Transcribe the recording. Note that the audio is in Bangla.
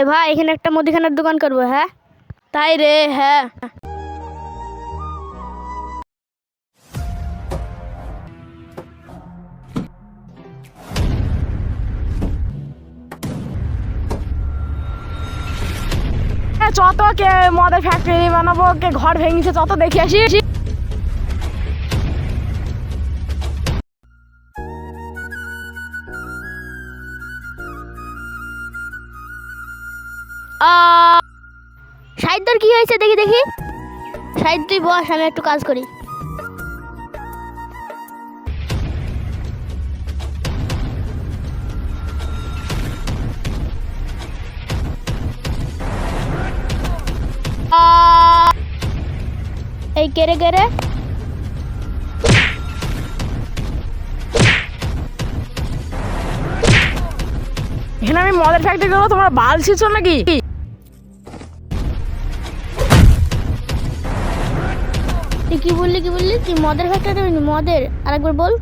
এ ভাই এখানে একটা মুদিখানার দোকান করব হ্যাঁ? তাই রে হ্যাঁ। চত কে মদের ফ্যাক্টরি বানাবো কে ঘর ভেঙেছে চত দেখে আসি। সাহিত্যর কি হয়েছে দেখি দেখি। সাহিত্য তুই বস, আমি একটু কাজ করি। এই কেড়ে কেড়ে এখানে আমি মদের ফ্যাক্টরি করব তোমরা বাল ছিছো নাকি? তুই কি বললি কি বললি? তুই মদের ফ্যাক্টরি মদের। আরেকবার বল।